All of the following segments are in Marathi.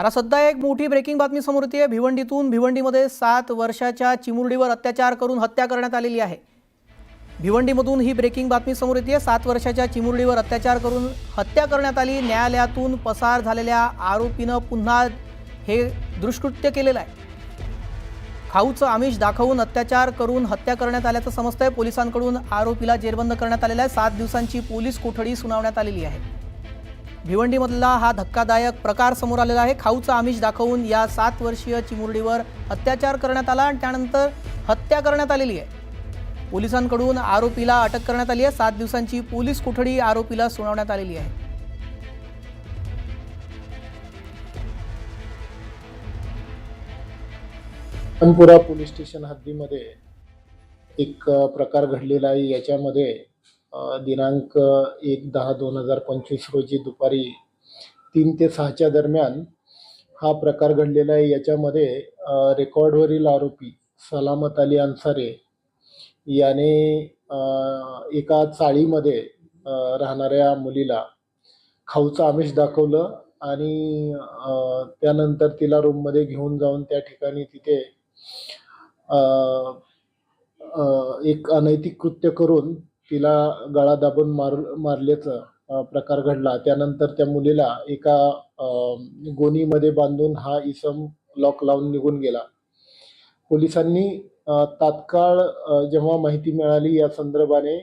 आता सध्या एक मोठी ब्रेकिंग बातमी समोर येते. भिवंडीतून भिवंडीमध्ये सात वर्षाच्या चिमुरडीवर अत्याचार करून हत्या करण्यात आलेली आहे. भिवंडीमधून ही ब्रेकिंग बातमी समोर येते. सात वर्षाच्या चिमुरडीवर अत्याचार करून हत्या करण्यात आली. न्यायालयातून पसार झालेल्या आरोपीनं पुन्हा हे दुष्कृत्य केलेलं आहे. खाऊचं आमिष दाखवून अत्याचार करून हत्या करण्यात आल्याचं समजतंय. पोलिसांकडून आरोपीला जेरबंद करण्यात आलेला आहे. सात दिवसांची पोलीस कोठडी सुनावण्यात आलेली आहे. भिवंडीमधला हा धक्कादायक प्रकार समोर आलेला आहे. खाऊचं आमिष दाखवून या सात वर्षीय चिमुरडीवर अत्याचार करण्यात आला आणि त्यानंतर हत्या करण्यात आलेली आहे. पोलिसांकडून आरोपीला अटक करण्यात आली आहे. सात दिवसांची पोलीस कोठडी आरोपीला सुनावण्यात आलेली आहे. पोलीस स्टेशन हद्दीमध्ये एक प्रकार घडलेला आहे. याच्यामध्ये दिनांक एक दहा दोन हजार पंचवीस रोजी दुपारी तीन ते सहाच्या दरम्यान हा प्रकार घडलेला आहे. याच्यामध्ये रेकॉर्डवरील आरोपी सलामत अली अन्सारे याने एका चाळीमध्ये राहणाऱ्या मुलीला खाऊचं आमिष दाखवलं आणि त्यानंतर तिला रूममध्ये घेऊन जाऊन त्या ठिकाणी तिथे एक अनैतिक कृत्य करून तिला गळा दाबून मार मारल्याचं प्रकार घडला. त्यानंतर त्या मुलीला एका गोणीमध्ये बांधून हा इसम लॉक लावून निघून गेला. पोलिसांनी तात्काळ जेव्हा माहिती मिळाली या संदर्भाने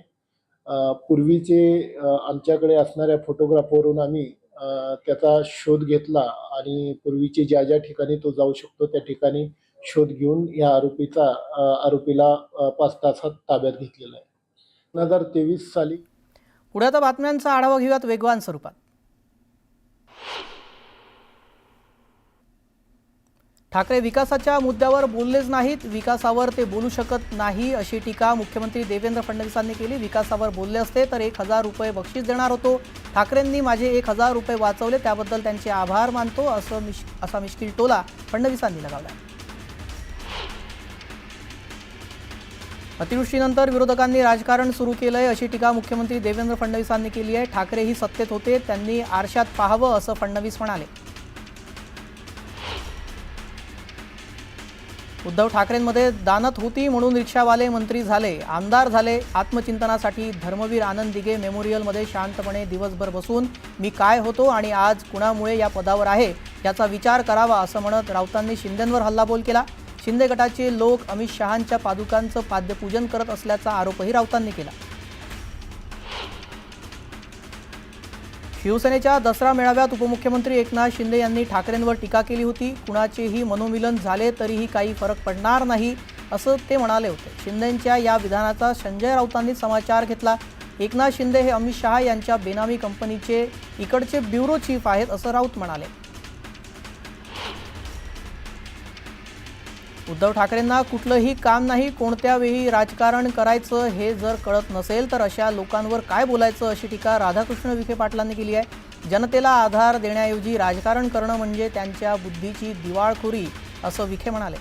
पूर्वीचे आमच्याकडे असणाऱ्या फोटोग्राफवरून आम्ही त्याचा शोध घेतला आणि पूर्वीचे ज्या ज्या ठिकाणी तो जाऊ शकतो त्या ठिकाणी शोध घेऊन या आरोपीचा आरोपीला पाच तासात ताब्यात घेतलेला आहे. दोन हजार तेवीस साली. पुढे आता बातम्यांचा आढावा घेऊयात वेगवान स्वरूपात. ठाकरे विकासाच्या मुद्द्यावर बोललेच नाहीत. विकासावर ते बोलू शकत नाही अशी टीका मुख्यमंत्री देवेंद्र फडणवीसांनी केली. विकासावर बोलले असते तर एक हजार रुपये बक्षीस देणार होतो. ठाकरेंनी माझे एक हजार रुपये वाचवले. त्याबद्दल त्यांचे आभार मानतो असं मिश असा मिश्किल टोला फडणवीसांनी लगावला अतिवृष्टीनंतर विरोधकांनी राजकारण सुरू केलंय अशी टीका मुख्यमंत्री देवेंद्र फडणवीसांनी केली आहे. ठाकरेही सत्तेत होते त्यांनी आरशात पाहावं असं फडणवीस म्हणाले. उद्धव ठाकरेंमध्ये दानत होती म्हणून रिक्षावाले मंत्री झाले. आमदार झाले आत्मचिंतनासाठी धर्मवीर आनंद दिघे मेमोरियलमध्ये शांतपणे दिवसभर बसून मी काय होतो आणि आज कुणामुळे या पदावर आहे याचा विचार करावा असं म्हणत राऊतांनी शिंदेंवर हल्लाबोल केला. शिंदे गटाचे लोक अमित शहांच्या पादुकांचं पाद्यपूजन करत असल्याचा आरोपही राऊतांनी केला. शिवसेनेच्या दसरा मेळाव्यात उपमुख्यमंत्री एकनाथ शिंदे यांनी ठाकरेंवर टीका केली होती. कुणाचेही मनोमिलन झाले तरीही काही फरक पडणार नाही असं ते म्हणाले होते. शिंदेंच्या या विधानाचा संजय राऊतांनी समाचार घेतला. एकनाथ शिंदे हे अमित शहा यांच्या बेनामी कंपनीचे इकडचे ब्युरो चीफ आहेत असं राऊत म्हणाले. उद्धव ठाकरेंना कुठलंही काम नाही कोणत्या वेळी राजकारण करायचं हे जर कळत नसेल तर अशा लोकांवर काय बोलायचं अशी टीका राधाकृष्ण विखे पाटलांनी केली आहे. जनतेला आधार देण्याऐवजी राजकारण करणं म्हणजे त्यांच्या बुद्धीची दिवाळखोरी असं विखे म्हणाले.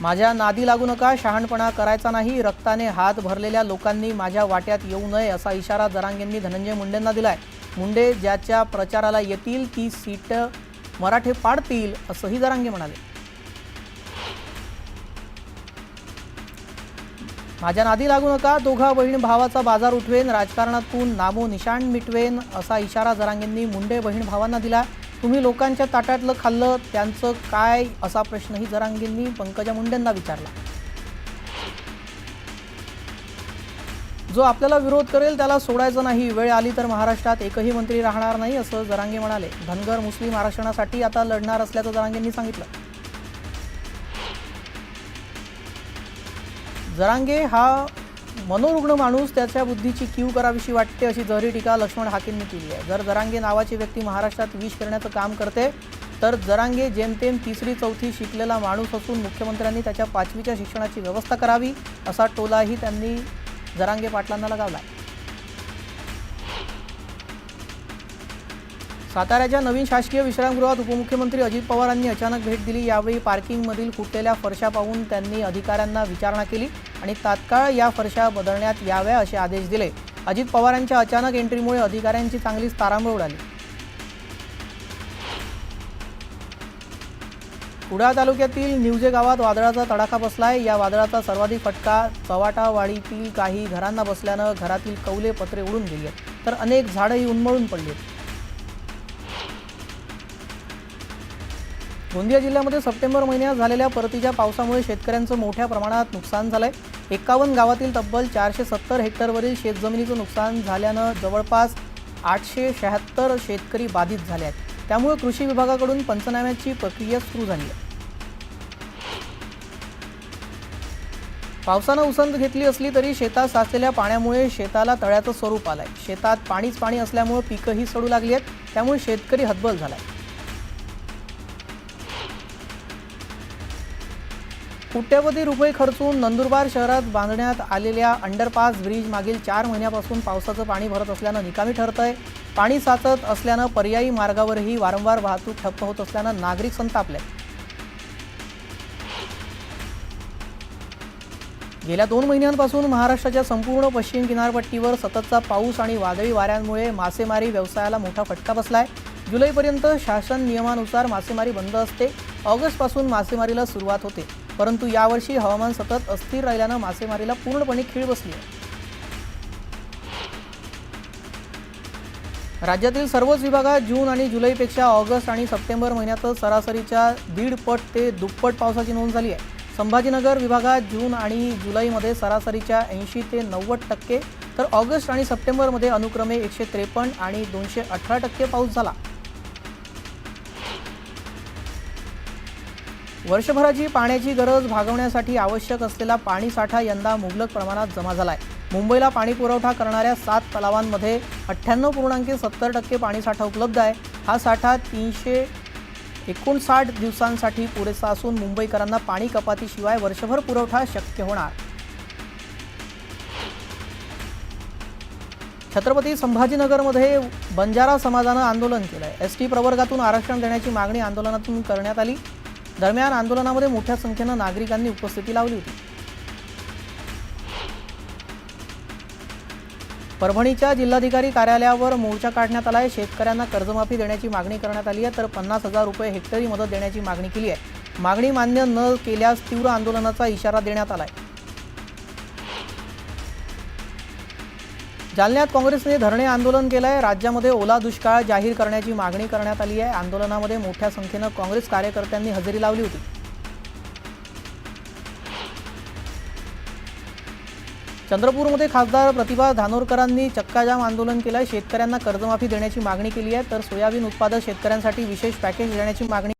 माझ्या नादी लागू नका शहाणपणा करायचा नाही रक्ताने हात भरलेल्या लोकांनी माझ्या वाट्यात येऊ नये असा इशारा जरांगेंनी धनंजय मुंडेंना दिलाय. मुंडे ज्याच्या प्रचाराला येतील ती सीट मराठे पाडतील असंही जरांगे म्हणाले. माझ्या नादी लागू नका दोघा बहीण भावाचा बाजार उठवेन राजकारणातून नामो निशाण मिटवेन असा इशारा जरांगेंनी मुंडे बहीण भावांना दिला. तुम्ही लोकांच्या ताटातलं खाल्लं त्यांचं काय असा प्रश्नही जरांगेंनी पंकजा मुंडेंना विचारला. जो आपल्याला विरोध करेल त्याला सोडायचं नाही. वेळ आली तर महाराष्ट्रात एकही मंत्री राहणार नाही असं जरांगे म्हणाले. धनगर मुस्लिम आरक्षणासाठी आता लढणार असल्याचं जरांगेंनी सांगितलं. जरांगे हा मनोरुग्ण माणूस त्याच्या बुद्धीची कीव करावीशी वाटते अशी जहरी टीका लक्ष्मण हाकेंनी केली आहे. जर जरांगे नावाची व्यक्ती महाराष्ट्रात विष करण्याचं काम करते तर जरांगे जेमतेम तिसरी चौथी शिकलेला माणूस असून मुख्यमंत्र्यांनी त्याच्या पाचवीच्या शिक्षणाची व्यवस्था करावी असा टोलाही त्यांनी जरांगे पाटलांना लगावला. साताऱ्याच्या नवीन शासकीय विश्रामगृहात उपमुख्यमंत्री अजित पवारांनी अचानक भेट दिली. यावेळी पार्किंगमधील फुटलेल्या फरशा पाहून त्यांनी अधिकाऱ्यांना विचारणा केली आणि तात्काळ या फरशा बदलण्यात याव्या असे आदेश दिले. अजित पवारांच्या अचानक एंट्रीमुळे अधिकाऱ्यांची चांगलीच तारांबळ उडाली. कुडाळ तालुक्यातील निवजे गावात वादळाचा तडाखा बसला आहे या वादळाचा सर्वाधिक फटका चवाटावाडीतील काही घरांना बसल्यानं घरातील कौले पत्रे उडून गेली आहेत तर अनेक झाडंही उन्मळून पडली. आहेत गोंदिया जिल्ह्यामध्ये सप्टेंबर महिन्यात झालेल्या परतीच्या पावसामुळे शेतकऱ्यांचं मोठ्या प्रमाणात नुकसान झालंय. एकावन्न गावातील तब्बल चारशे सत्तर हेक्टरवरील शेतजमिनीचं नुकसान झाल्यानं जवळपास आठशे शहात्तर शेतकरी बाधित झाले आहेत. त्यामुळे कृषी विभागाकडून पंचनाम्याची प्रक्रिया सुरू झाली आहे. पावसानं उसंत घेतली असली तरी शेतात साचलेल्या पाण्यामुळे शेताला तळ्याचं स्वरूप आलंय. शेतात पाणीच पाणी असल्यामुळे पिकंही सडू लागली आहेत. त्यामुळे शेतकरी हतबल झालाय. कोट्यवधी रुपये खर्चून नंदुरबार शहरात बांधण्यात आलेल्या अंडरपास ब्रिज मागील चार महिन्यापासून पावसाचं पाणी भरत असल्यानं निकामी ठरतंय. पाणी साचत असल्यानं पर्यायी मार्गावरही वारंवार वाहतूक ठप्प होत असल्यानं नागरिक संतापले. गेल्या दोन महिन्यांपासून महाराष्ट्राच्या संपूर्ण पश्चिम किनारपट्टीवर सततचा पाऊस आणि वादळी वाऱ्यांमुळे मासेमारी व्यवसायाला मोठा फटका बसलाय. जुलैपर्यंत शासन नियमानुसार मासेमारी बंद असते. ऑगस्टपासून मासेमारीला सुरुवात होते. परंतु यावर्षी हवामान सतत अस्थिर राहिल्यानं मासेमारीला पूर्णपणे खीळ बसली आहे. राज्यातील सर्वच विभागात जून आणि जुलैपेक्षा ऑगस्ट आणि सप्टेंबर महिन्यातच सरासरीच्या दीडपट ते दुप्पट पावसाची नोंद झाली आहे. संभाजीनगर विभागात जून आणि जुलैमध्ये सरासरीच्या ऐंशी ते नव्वद टक्के तर ऑगस्ट आणि सप्टेंबरमध्ये अनुक्रमे एकशे त्रेपन्न आणि दोनशे अठरा टक्के पाऊस झाला. वर्षभराची पाण्याची गरज भागवण्यासाठी आवश्यक असलेला पाणीसाठा यंदा मुबलक प्रमाणात जमा झाला आहे. मुंबईला पाणी पुरवठा करणाऱ्या सात तलावांमध्ये अठ्ठ्याण्णव पूर्णांकी सत्तर टक्के पाणीसाठा उपलब्ध आहे. हा साठा तीनशे एकोणसाठ दिवसांसाठी पुरेसा असून मुंबईकरांना पाणी कपातीशिवाय वर्षभर पुरवठा शक्य होणार. छत्रपती संभाजीनगरमध्ये बंजारा समाजानं आंदोलन केलंय. एस टी प्रवर्गातून आरक्षण देण्याची मागणी आंदोलनातून करण्यात आली. दरम्यान आंदोलनामध्ये मोठ्या संख्येनं नागरिकांनी उपस्थिती लावली होती. परभणीच्या जिल्हाधिकारी कार्यालयावर मोर्चा काढण्यात आला आहे शेतकऱ्यांना कर्जमाफी देण्याची मागणी करण्यात आली आहे. तर पन्नास हजार रुपये हेक्टरी मदत देण्याची मागणी केली आहे. मागणी मान्य न केल्यास तीव्र आंदोलनाचा इशारा देण्यात आला आहे जालन्यात काँग्रेसने धरणे आंदोलन केलं आहे राज्यामध्ये ओला दुष्काळ जाहीर करण्याची मागणी करण्यात आली आहे. आंदोलनामध्ये मोठ्या संख्येनं काँग्रेस कार्यकर्त्यांनी हजेरी लावली होती. चंद्रपूरमध्ये खासदार प्रतिभा धानोरकरांनी चक्काजाम आंदोलन केलंय. शेतकऱ्यांना कर्जमाफी देण्याची मागणी केली आहे. तर सोयाबीन उत्पादक शेतकऱ्यांसाठी विशेष पॅकेज देण्याची मागणी